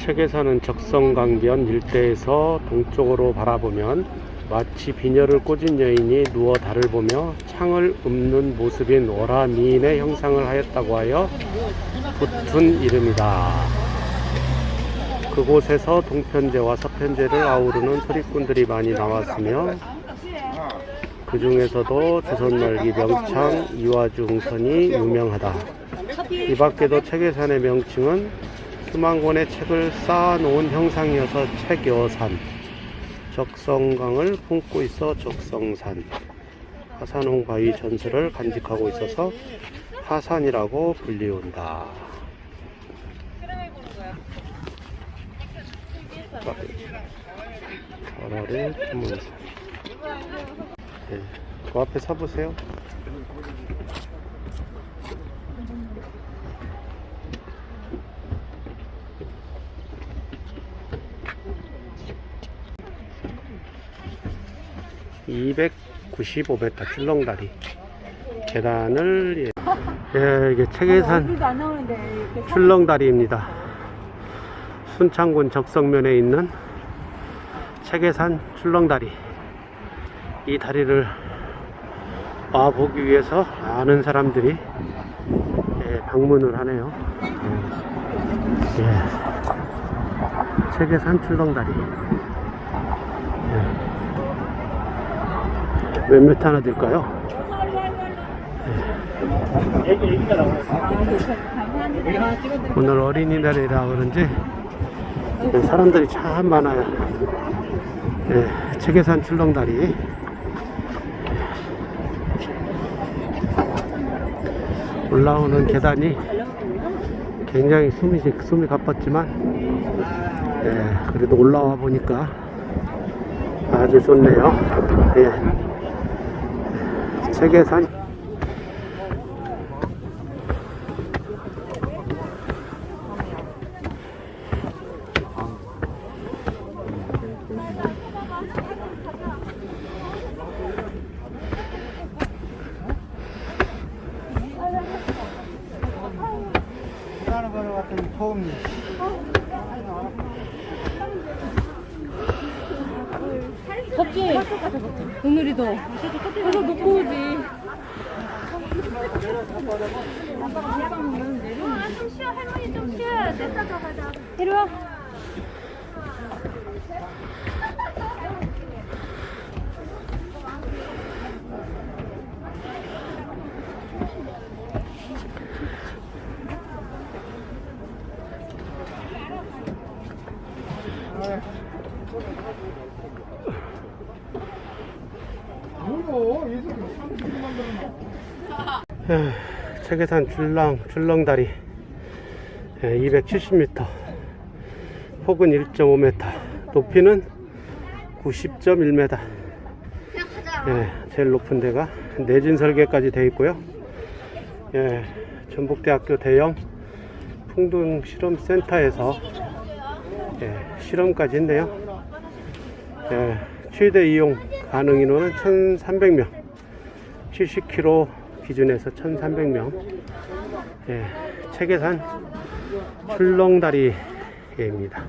책에서는 적성강변 일대에서 동쪽으로 바라보면 마치 비녀를 꽂은 여인이 누워 달을 보며 창을 읊는 모습인 월화미인의 형상을 하였다고 하여 붙은 이름이다. 그곳에서 동편제와 서편제를 아우르는 소리꾼들이 많이 나왔으며 그 중에서도 조선말기 명창 이화중선이 유명하다. 이 밖에도 책의산의 명칭은 수만 권의 책을 쌓아놓은 형상이어서 책여산, 적성강을 품고 있어 적성산, 하산홍 바위 전설을 간직하고 있어서 하산이라고 불리운다. 가라리天문산. 네, 그 앞에 서보세요. (295m) 출렁다리 계단을 예, 예 이게 나오는데 이렇게 출렁다리입니다. 순창군 적성면에 있는 책의산 출렁다리. 이 다리를 와 보기 위해서 많은 사람들이 예, 방문을 하네요. 예. 책의산 출렁다리. 몇몇 하나 될까요? 오늘 어린이날이라 그런지 사람들이 참 많아요. 예, 책계산 출렁다리. 올라오는 계단이 굉장히 숨이, 숨이 가빴지만, 예, 그래도 올라와 보니까 아주 좋네요. 예. 책계산 덥지? 오늘이도. 그래서 놓고 오지. 좀 쉬어. 할머니 좀 쉬어야 돼. 따라가자 이리 와 에, 책계산 출렁, 출렁다리. 270m 폭은 1.5m 높이는 90.1m 예, 제일 높은 데가 내진 설계까지 되어 있고요. 예, 전북대학교 대형 풍등 실험센터에서 예, 실험까지 했네요. 예, 최대 이용 가능 인원은 1300명. 70km 기준에서 1300명 예, 책계산 출렁다리입니다.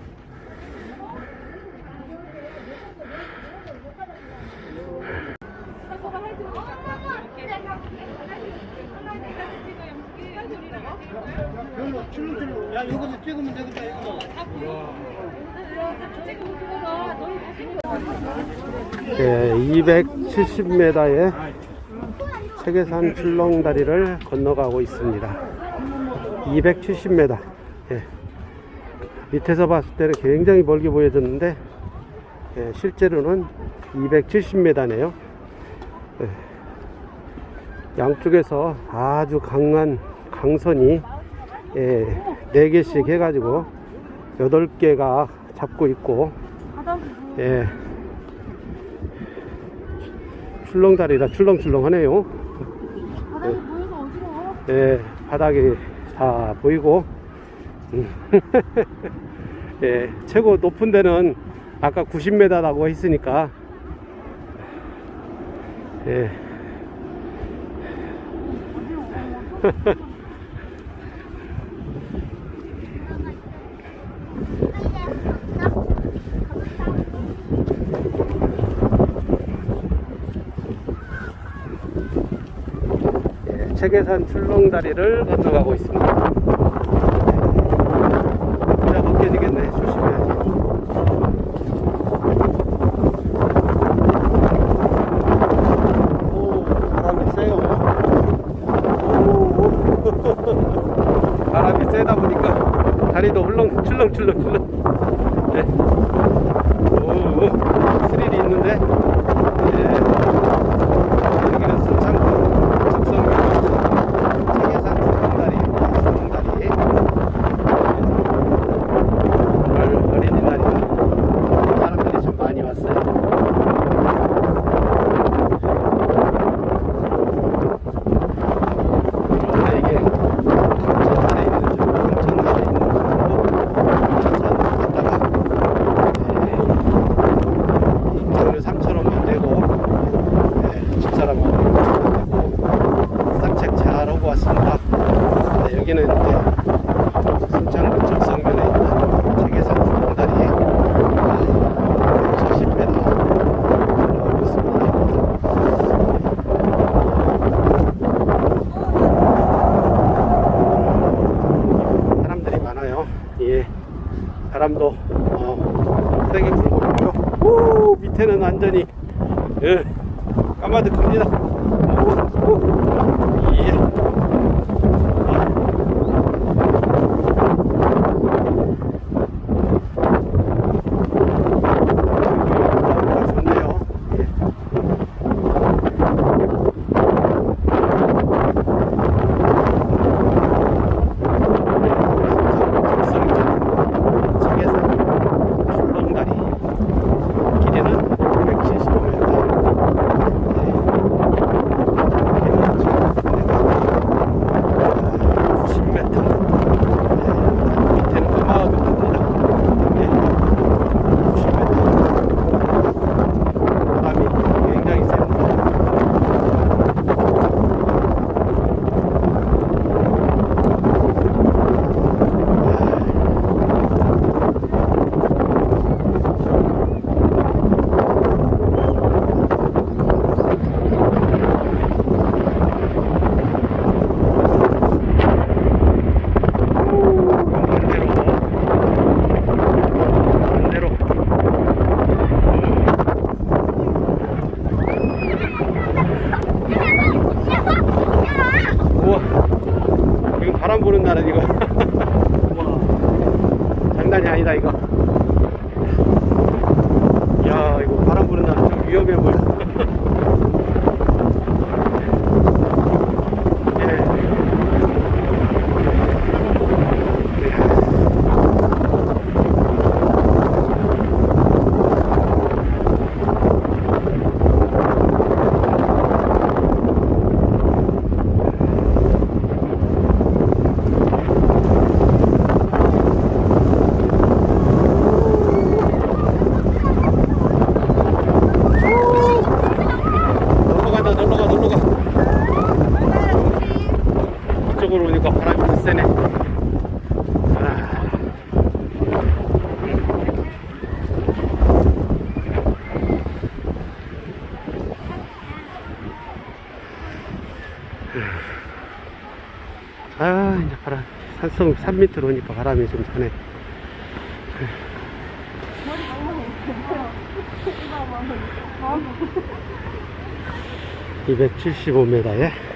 예, 270m의 책계산 출렁다리를 건너가고 있습니다. 270m. 예. 밑에서 봤을 때는 굉장히 멀게 보여졌는데 예, 실제로는 270m네요. 예. 양쪽에서 아주 강한 강선이 예, 4개씩 해가지고 8개가 잡고 있고 예. 출렁다리라 출렁출렁하네요. 바닥이 보여서 어지러워 예, 바닥이 다 보이고, 음. 예, 최고 높은 데는 아까 90m라고 했으니까, 예. 세계산 출렁다리를 건너가고 있습니다. 완전히. 예, 까마득합니다. 아이고 바람이 세네. 아. 아. 이제 바람 산속 3미터 오니까 바람이 좀 사네. 이백칠십오 275m에?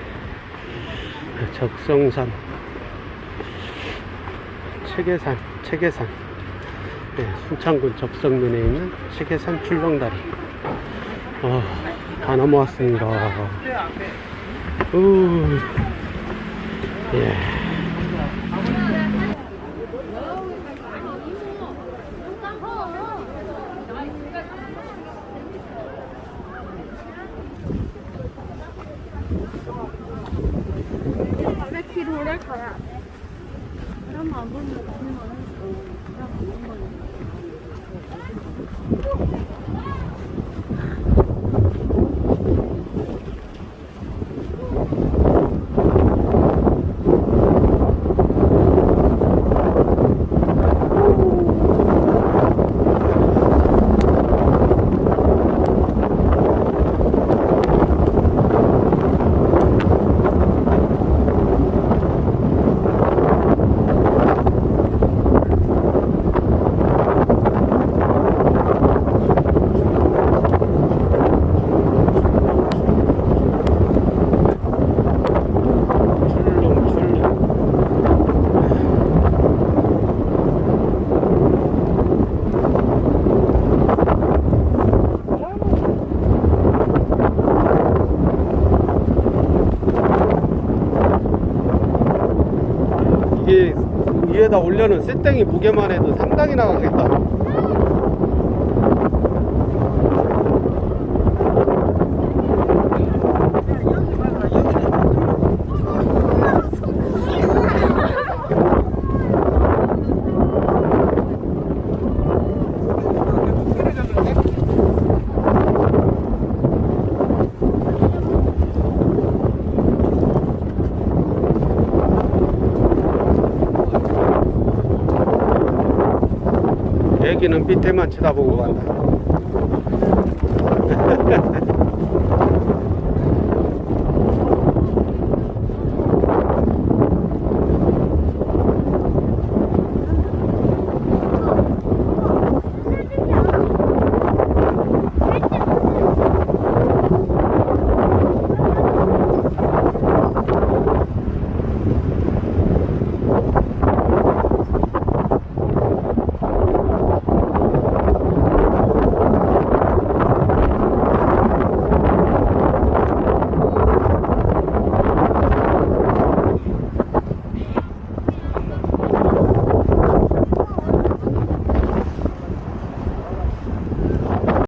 그 적성산. 체계산 체계산. 네, 순창군 적성면에 있는 체계산 출렁다리. 어, 다 넘어왔습니다. 우, 예. 好呀我要忙不过 위에다 올려는 쇳땡이 무게만 해도 상당히 나가겠다. 애기는 밑에만 쳐다보고 간다.